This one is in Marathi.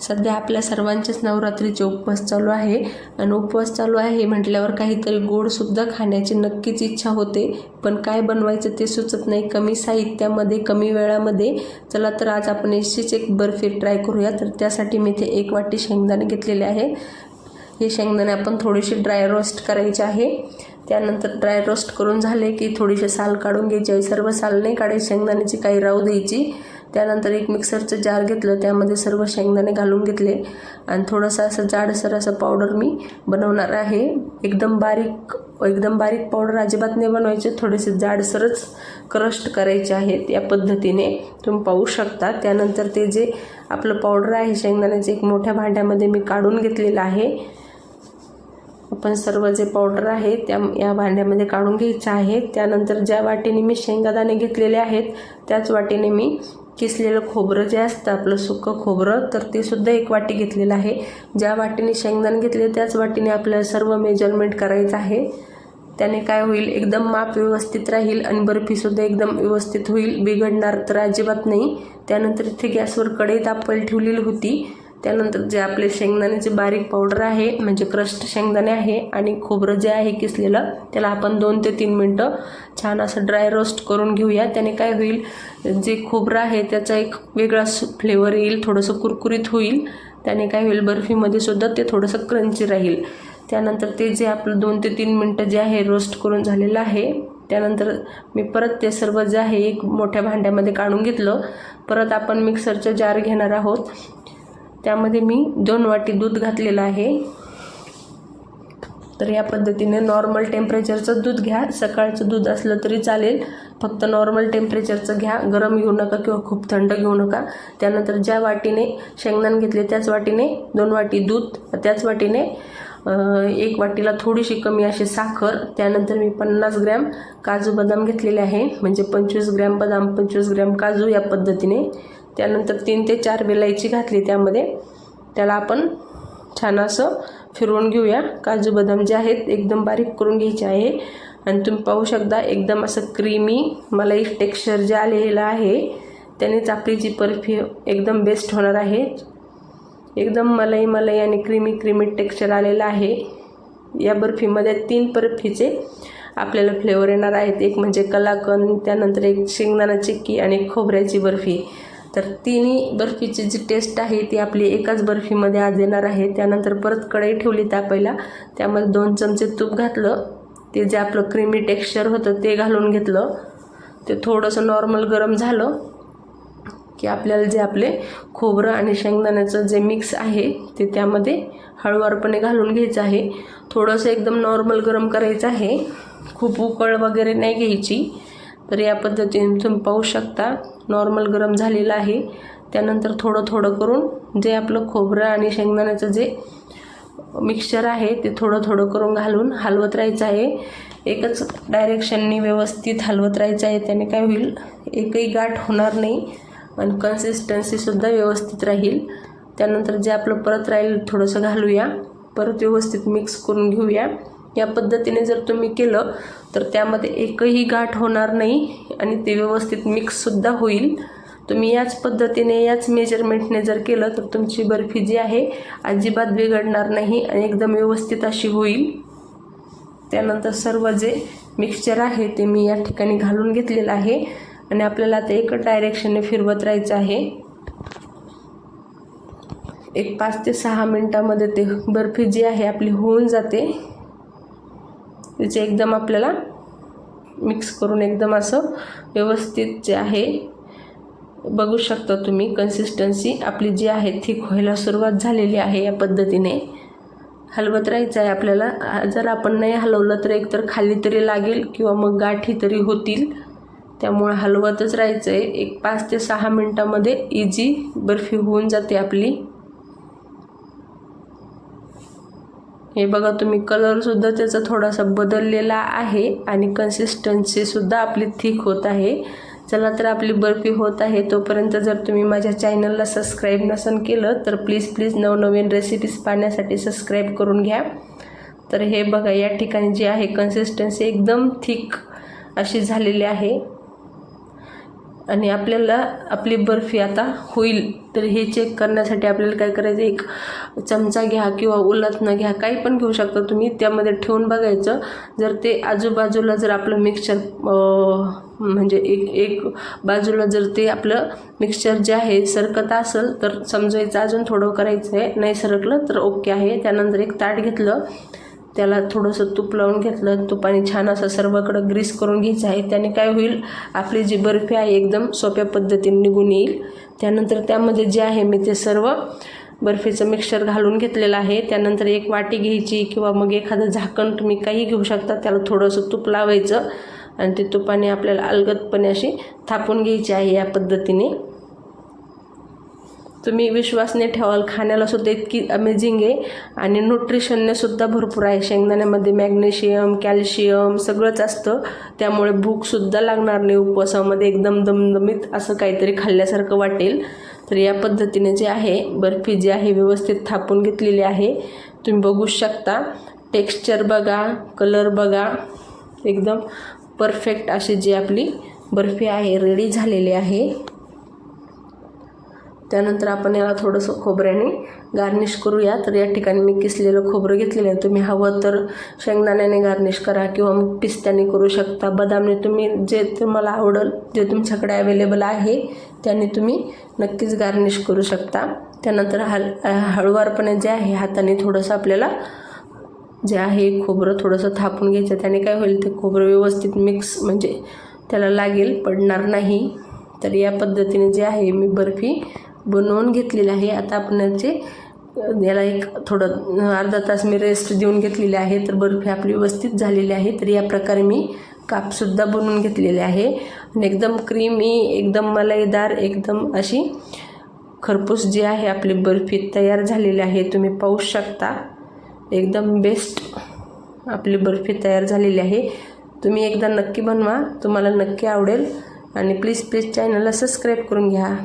सध्या आपल्या सर्वांचेच नवरात्रीचे उपवास चालू आहे. आणि उपवास चालू आहे म्हटल्यावर काहीतरी गोडसुद्धा खाण्याची नक्कीच इच्छा होते. पण काय बनवायचं ते सुचत नाही. कमी साहित्यामध्ये कमी वेळामध्ये. चला तर आज आपण अशीच एक बर्फी ट्राय करूया. तर त्यासाठी मी इथे एक वाटी शेंगदाणे घेतलेले आहे. हे शेंगदाणे आपण थोडीशी ड्राय रोस्ट करायचे आहे. त्यानंतर ड्राय रोस्ट करून झाले की थोडीशी साल काढून घ्यायची आहे. सर्व साल नाही काढायची. शेंगदाण्याची काही राहू द्यायची. त्यानंतर एक मिक्सरचं जार घेतलं त्यामध्ये सर्व शेंगदाणे घालून घेतले. आणि थोडंसं असं जाडसर असं पावडर मी बनवणार आहे. एकदम बारीक एकदम बारीक पावडर अजिबात नाही बनवायचे थोडेसे जाडसरच क्रस्ट करायचे आहेत या पद्धतीने. तुम्ही पाहू शकता. त्यानंतर ते जे आपलं पावडर आहे शेंगदाण्याचं एक मोठ्या भांड्यामध्ये मी काढून घेतलेलं आहे. आपण सर्व जे पावडर आहे त्या या भांड्यामध्ये काढून घ्यायचं आहे त्यानंतर ज्या वाटेने मी शेंगादाणे घेतलेले आहेत त्याच वाटेने मी किसलेलं खोबरं जे असतं आपलं सुकं खोबरं तर ते सुद्धा एक वाटी घेतलेलं आहे. ज्या वाटीने शेंगदाणे घेतले त्याच वाटीने आपल्याला सर्व मेजरमेंट करायचं आहे. त्याने काय होईल एकदम माप व्यवस्थित राहील आणि बर्फीसुद्धा एकदम व्यवस्थित होईल बिघडणार तर अजिबात नाही. त्यानंतर इथे गॅसवर कढई तापल ठेवलेली होती. त्यानंतर जे आपले शेंगदाण्याचे बारीक पावडर आहे म्हणजे क्रस्ट शेंगदाणे आहे आणि खोबरं जे आहे किसलेलं त्याला आपण दोन ते तीन मिनटं छान असं ड्राय रोस्ट करून घेऊया. त्याने काय होईल जे खोबरं आहे त्याचा एक वेगळा फ्लेवर येईल थोडंसं कुरकुरीत होईल. त्याने काय होईल बर्फीमध्ये सुद्धा ते थोडंसं क्रंची राहील. त्यानंतर ते जे आपलं दोन ते तीन मिनटं जे आहे रोस्ट करून झालेलं आहे त्यानंतर मी परत ते सर्व जे आहे एक मोठ्या भांड्यामध्ये काढून घेतलं. परत आपण मिक्सरचं जार घेणार आहोत. त्यामध्ये मी दोन वाटी दूध घातलेलं आहे. तर या पद्धतीने नॉर्मल टेम्परेचरचं दूध घ्या. सकाळचं दूध असलं तरी चालेल. फक्त नॉर्मल टेम्परेचरचं घ्या. गरम घेऊ नका किंवा खूप थंड घेऊ नका. त्यानंतर ज्या वाटीने शेंगदाण घेतले त्याच वाटीने दोन वाटी दूध त्याच वाटीने एक वाटीला थोडीशी कमी अशी साखर. त्यानंतर मी पन्नास ग्रॅम काजू बदाम घेतलेले आहे. म्हणजे पंचवीस ग्रॅम बदाम पंचवीस ग्रॅम काजू या पद्धतीने. त्यानंतर तीन ते चार वेलायची घातली त्यामध्ये. त्याला आपण छान असं फिरवून घेऊया. काजू बदाम जे आहेत एकदम बारीक करून घ्यायचे आहे. आणि तुम्ही पाहू शकता एकदम असं क्रीमी मला एक टेक्स्चर जे आलेलं आहे त्यानेच आपली जी बर्फी एकदम बेस्ट होणार आहे. एकदम मलाई मलाई आणि क्रीमी क्रीमी टेक्स्चर आलेलं आहे. या बर्फीमध्ये तीन बर्फीचे आपल्याला फ्लेवर येणार आहेत. एक म्हणजे कलाकंद त्यानंतर एक शेंगदाणा चिक्की आणि एक खोबऱ्याची बर्फी. तर तिन्ही बर्फीची जी टेस्ट आहे ती आपली एकाच बर्फीमध्ये आज येणार आहे. त्यानंतर परत कढई ठेवली तापायला. त्यामध्ये दोन चमचे तूप घातलं. ते जे आपलं क्रीमी टेक्स्चर होतं ते घालून घेतलं. ते थोडंसं नॉर्मल गरम झालं की आपल्याला जे आपले खोबरं आणि शेंगदाण्याचं जे मिक्स आहे ते त्यामध्ये हळूवारपणे घालून घ्यायचं आहे. थोडंसं एकदम नॉर्मल गरम करायचं आहे. खूप उकळ वगैरे नाही घ्यायची. तर या पद्धतीने तुम्ही पाहू शकता. नॉर्मल गरम झालेलं आहे. त्यानंतर थोडं थोडं करून जे आपलं खोबरं आणि शेंगदाण्याचं जे मिक्सचर आहे ते थोडं थोडं करून घालून हलवत राहायचं आहे. एकच डायरेक्शननी व्यवस्थित हलवत राहायचं आहे. त्याने काय होईल? एकही गाठ होणार नाही आणि कन्सिस्टन्सीसुद्धा व्यवस्थित राहील. त्यानंतर जे आपलं परत राहील थोडंसं घालूया. परत व्यवस्थित मिक्स करून घेऊया. या पद्धतीने जर तुम्ही केलं तर त्यामध्ये एकही गाठ होणार नाही आणि ते व्यवस्थित मिक्ससुद्धा होईल. तुम्ही याच पद्धतीने याच मेजरमेंटने जर केलं तर तुमची बर्फी जी आहे अजिबात बिघडणार नाही आणि एकदम व्यवस्थित अशी होईल. त्यानंतर सर्व जे मिक्सचर आहे ते मी या ठिकाणी घालून घेतलेलं आहे आणि आपल्याला आता एकच डायरेक्शनने फिरवत राहायचं आहे. एक पाच ते सहा मिनटामध्ये ते बर्फी जी आहे आपली होऊन जाते. त्याचे एकदम आपल्याला मिक्स करून एकदम असं व्यवस्थित जे आहे बघू शकता तुम्ही कन्सिस्टन्सी आपली जी आहे थिक व्हायला सुरुवात झालेली आहे या पद्धतीने. हलवत राहायचं आहे आपल्याला. जर आपण नाही हलवलं तर एकतर खाली तरी लागेल किंवा मग गाठी तरी होतील. त्यामुळे हलवतच राहायचं आहे एक पाच ते सहा मिनटामध्ये इझी बर्फी होऊन जाते आपली. हे बघा तुम्ही कलरसुद्धा त्याचा थोडासा बदललेला आहे आणि कन्सिस्टन्सीसुद्धा आपली थिक होत आहे. चला तर आपली बर्फी होत आहे. तोपर्यंत जर तुम्ही माझ्या चॅनलला सबस्क्राईब नसन केलं तर प्लीज प्लीज नवनवीन रेसिपीज पाहण्यासाठी सबस्क्राईब करून घ्या. तर हे बघा या ठिकाणी जी आहे कन्सिस्टन्सी एकदम थिक अशी झालेली आहे. आणि आपल्याला आपली बर्फी आता होईल. तर हे चेक करण्यासाठी आपल्याला काय करायचं? एक चमचा घ्या किंवा उलथनं घ्या. काही पण घेऊ शकता तुम्ही. त्यामध्ये ठेवून बघायचं. जर ते आजूबाजूला जर आपलं मिक्सचर म्हणजे एक एक बाजूला जर ते आपलं मिक्सचर जे आहे सरकत असेल तर समजायचं अजून थोडं करायचं आहे नाही सरकलं तर ओके आहे. त्यानंतर एक ताट घेतलं. त्याला थोडंसं तूप लावून घेतलं. तुपाने छान असं सर्वकडं ग्रीस करून घ्यायचं आहे. त्याने काय होईल? आपली जी बर्फी आहे एकदम सोप्या पद्धतीने निघून येईल. त्यानंतर त्यामध्ये जे आहे मी ते सर्व बर्फीचं मिक्सचर घालून घेतलेलं आहे. त्यानंतर एक वाटी घ्यायची किंवा मग एखादं झाकण तुम्ही काही घेऊ शकता. त्याला थोडंसं तूप लावायचं आणि ते तुपाने आपल्याला अलगदपणे अशी थापून घ्यायची आहे या पद्धतीने. तुम्ही विश्वासने ठेवाल खाण्याला सुद्धा इतकी अमेझिंग आहे. आणि न्यूट्रिशनने सुद्धा भरपूर आहे. शेंगदाण्यामध्ये मॅग्नेशियम कॅल्शियम सगळंच असतं. त्यामुळे भूकसुद्धा लागणार नाही उपवासामध्ये. एकदम दमदमीत असं काहीतरी खाल्ल्यासारखं वाटेल. तर या पद्धतीने जे आहे बर्फी जी आहे व्यवस्थित थापून घेतलेली आहे. तुम्ही बघू शकता. टेक्स्चर बघा कलर बघा. एकदम परफेक्ट अशी जी आपली बर्फी आहे रेडी झालेली आहे. त्यानंतर आपण याला थोडंसं खोबऱ्याने गार्निश करूया तर या ठिकाणी मी किसलेलं खोबरं घेतलेलं आहे. तुम्ही हवं तर शेंगदाण्याने गार्निश करा किंवा मग पिस्त्याने करू शकता. बदामने तुम्ही जे तुम्हाला आवडेल जे तुमच्याकडे अवेलेबल आहे त्याने तुम्ही नक्कीच गार्निश करू शकता. त्यानंतर हल हळुवारपणे जे आहे हाताने थोडंसं आपल्याला जे आहे खोबरं थोडंसं थापून घ्यायचं. त्याने काय होईल ते खोबरं व्यवस्थित मिक्स म्हणजे त्याला लागेल पडणार नाही. तर या पद्धतीने जे आहे मी बर्फी बनवून घेतलेलं आहे. आता आपण याचे याला एक थोडं अर्धा तास मी रेस्ट देऊन घेतलेली आहे. तर बर्फी आपली व्यवस्थित झालेली आहे. तर या प्रकारे मी कापसुद्धा बनवून घेतलेले आहे. आणि एकदम क्रीमी एकदम मलाईदार एकदम अशी खरपूस जी आहे आपली बर्फी तयार झालेली आहे. तुम्ही पाहू शकता. एकदम बेस्ट आपली बर्फी तयार झालेली आहे. तुम्ही एकदा नक्की बनवा. तुम्हाला नक्की आवडेल. आणि प्लीज प्लीज चॅनलला सबस्क्राईब करून घ्या.